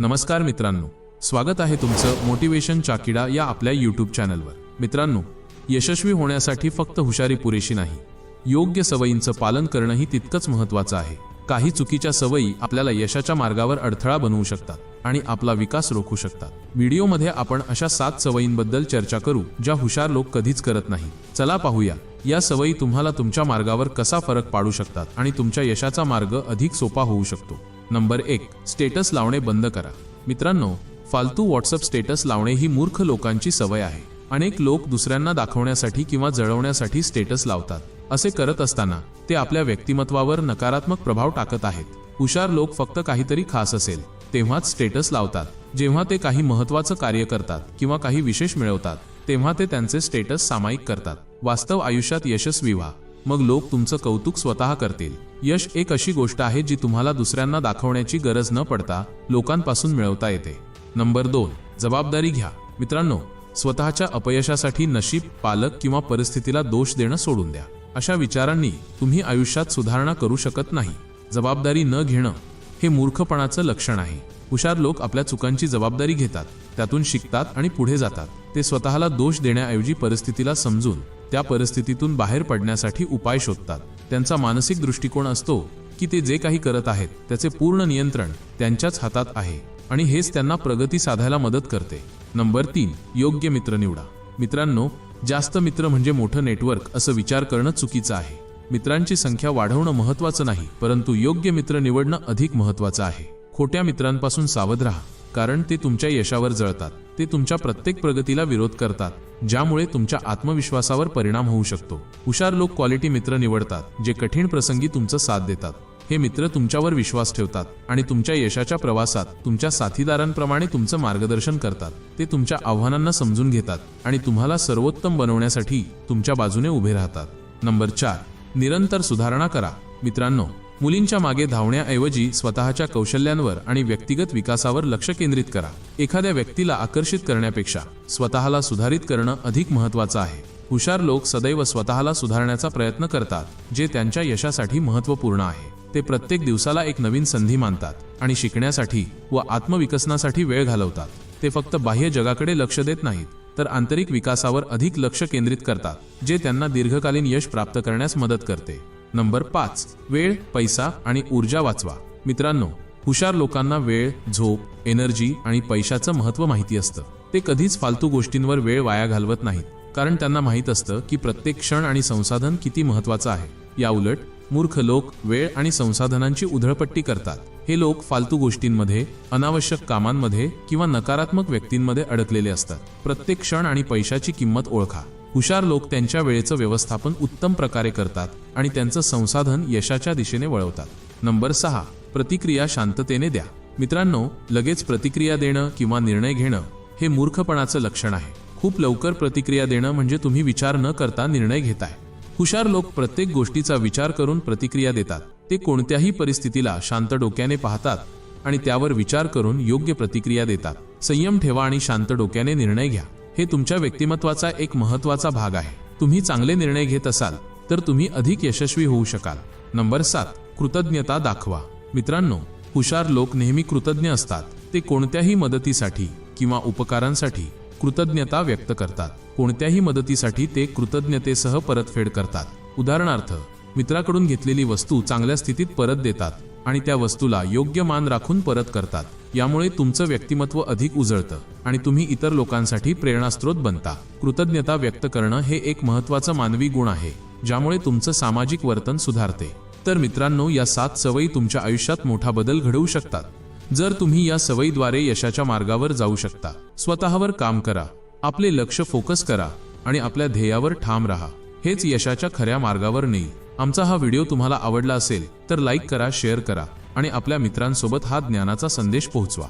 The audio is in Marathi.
नमस्कार मित्रांनो. स्वागत आहे तुमचं मोटिवेशन चाकिडा या आपल्या यूट्यूब चॅनलवर मित्रांनो यशस्वी होण्यासाठी फक्त हुशारी पुरेशी नाही. योग्य सवयींचं पालन करणंही तितकंच महत्त्वाचं आहे. काही चुकीच्या सवयी आपल्याला यशाच्या मार्गावर अडथळा बनवू शकतात आणि आपला विकास रोखू शकतात. व्हिडिओमध्ये आपण अशा सात सवयींबद्दल चर्चा करू ज्या हुशार लोक कधीच करत नाही. चला पाहूया या सवयी तुम्हाला तुमच्या मार्गावर कसा फरक पाडू शकतात आणि तुमच्या यशाचा मार्ग अधिक सोपा होऊ शकतो. नंबर एक स्टेटस लावणे बंद करा. मित्रांनो फालतू व्हॉट्सअप स्टेटस लावणे ही मूर्ख लोकांची सवय आहे. अनेक लोक दुसऱ्यांना दाखवण्यासाठी किंवा जळवण्यासाठी स्टेटस लावतात. असे करत असताना ते आपल्या व्यक्तिमत्वावर नकारात्मक प्रभाव टाकत आहेत. हुशार लोक फक्त काहीतरी खास असेल तेव्हाच स्टेटस लावतात. जेव्हा ते काही महत्त्वाचं कार्य करतात किंवा काही विशेष मिळवतात तेव्हा ते त्यांचे स्टेटस सामायिक करतात. वास्तव आयुष्यात यशस्वी व्हा. मग लोक तुमचं कौतुक स्वतः करतील. यश एक अशी गोष्ट आहे जी तुम्हाला दुसऱ्यांना दाखवण्याची गरज न पडता लोकांपासून मिळवता येते. नंबर दोन जबाबदारी घ्या. मित्रांनो स्वतःच्या अपयशासाठी नशीब पालक किंवा परिस्थितीला दोष देणं सोडून द्या. अशा विचारांनी तुम्ही आयुष्यात सुधारणा करू शकत नाही. जबाबदारी न घेणं हे मूर्खपणाचं लक्षण आहे. हुशार लोक आपल्या चुकांची जबाबदारी घेतात त्यातून शिकतात आणि पुढे जातात. ते स्वतःला दोष देण्याऐवजी परिस्थितीला समजून त्या परिस्थितीतून बाहेर पडण्यासाठी उपाय शोधतात. त्यांचा मानसिक दृष्टिकोन असतो की ते जे काही करत आहेत त्याचे पूर्ण नियंत्रण त्यांच्याच हातात आहे आणि हेच त्यांना प्रगती साधायला मदत करते. नंबर तीन योग्य मित्र निवडा. मित्रांनो जास्त मित्र म्हणजे मोठं नेटवर्क असं विचार करणं चुकीचं आहे. मित्रांची संख्या वाढवणं महत्त्वाचं नाही परंतु योग्य मित्र निवडणं अधिक महत्त्वाचं आहे. खोट्या मित्रांपासून सावध राहा कारण ते तुमच्या यशावर जळतात. ते तुमच्या प्रत्येक प्रगतीला विरोध करतात ज्यामुळे तुमच्या आत्मविश्वासावर परिणाम होऊ शकतो. हुशार लोक क्वालिटी मित्र निवडतात जे कठीण प्रसंगी तुमचं साथ देतात. हे मित्र तुमच्यावर विश्वास ठेवतात आणि तुमच्या यशाच्या प्रवासात तुमच्या साथीदारांप्रमाणे तुमचं मार्गदर्शन करतात. ते तुमच्या आव्हानांना समजून घेतात आणि तुम्हाला सर्वोत्तम बनवण्यासाठी तुमच्या बाजूने उभे राहतात. नंबर चार निरंतर सुधारणा करा. मित्रांनो मुलींच्या मागे धावण्याऐवजी स्वतःच्या कौशल्यांवर आणि व्यक्तिगत विकासावर लक्ष केंद्रित करा. एखाद्या व्यक्तीला आकर्षित करण्यापेक्षा स्वतःला सुधारित करणं अधिक महत्त्वाचं आहे. हुशार लोक सदैव स्वतःला सुधारण्याचा प्रयत्न करतात जे त्यांच्या यशासाठी महत्त्वपूर्ण आहे. ते प्रत्येक दिवसाला एक नवीन संधी मानतात आणि शिकण्यासाठी व आत्मविकसनासाठी वेळ घालवतात. ते फक्त बाह्य जगाकडे लक्ष देत नाहीत तर आंतरिक विकासावर अधिक लक्ष केंद्रित करतात जे त्यांना दीर्घकालीन यश प्राप्त करण्यास मदत करते. नंबर पाच वेळ पैसा आणि ऊर्जा वाचवा. मित्रांनो हुशार लोकांना वेळ झोप एनर्जी आणि पैशाचं महत्त्व माहिती असतं. ते कधीच फालतू गोष्टींवर वेळ वाया घालवत नाहीत कारण त्यांना माहीत असतं की प्रत्येक क्षण आणि संसाधन किती महत्त्वाचं आहे. याउलट मूर्ख लोक वेळ आणि संसाधनांची उधळपट्टी करतात. हे लोक फालतू गोष्टींमध्ये अनावश्यक कामांमध्ये किंवा नकारात्मक व्यक्तींमध्ये अडकलेले असतात. प्रत्येक क्षण आणि पैशाची किंमत ओळखा. हुशार लोक त्यांच्या वेळेचं व्यवस्थापन उत्तम प्रकारे करतात आणि त्यांचं संसाधन यशाच्या दिशेने वळवतात. नंबर सहा प्रतिक्रिया शांततेने द्या. मित्रांनो लगेच प्रतिक्रिया देणं किंवा निर्णय घेणं हे मूर्खपणाचं लक्षण आहे. खूप लवकर प्रतिक्रिया देणं म्हणजे तुम्ही विचार न करता निर्णय घेताय. हुशार लोक प्रत्येक गोष्टीचा विचार करून प्रतिक्रिया देतात. ते कोणत्याही परिस्थितीला शांत डोक्याने पाहतात आणि त्यावर विचार करून योग्य प्रतिक्रिया देतात. संयम ठेवा आणि शांत डोक्याने निर्णय घ्या. हे तुमच्या व्यक्तिमत्वाचा एक महत्त्वाचा भाग आहे. तुम्ही चांगले निर्णय घेत असाल तर तुम्ही अधिक यशस्वी होऊ शकाल. नंबर सात कृतज्ञता दाखवा. मित्रांनो हुशार लोक नेहमी कृतज्ञ असतात. ते कोणत्याही मदतीसाठी किंवा उपकारांसाठी कृतज्ञता व्यक्त करतात. कोणत्याही मदतीसाठी ते कृतज्ञतेसह परतफेड करतात. उदाहरणार्थ मित्राकडून घेतलेली वस्तू चांगल्या स्थितीत परत देतात आणि त्या वस्तूला योग्य मान राखून परत करतात. यामुळे तुमचं व्यक्तिमत्व अधिक उजळतं आणि तुम्ही इतर लोकांसाठी प्रेरणास्त्रोत बनता. कृतज्ञता व्यक्त करणं हे एक महत्त्वाचं मानवी गुण आहे ज्यामुळे तुमचं सामाजिक वर्तन सुधारते. तर मित्रांनो या सात सवयी तुमच्या आयुष्यात मोठा बदल घडवू शकतात. जर तुम्ही या सवयीद्वारे यशाच्या मार्गावर जाऊ शकता स्वतःवर काम करा आपले लक्ष फोकस करा आणि आपल्या ध्येयावर ठाम राहा. हेच यशाच्या खऱ्या मार्गावर नेईल. आमचा हा व्हिडिओ तुम्हाला आवडला असेल तर लाईक करा शेअर करा आणि आपल्या मित्रांसोबत हा ज्ञानाचा संदेश पोहोचवा.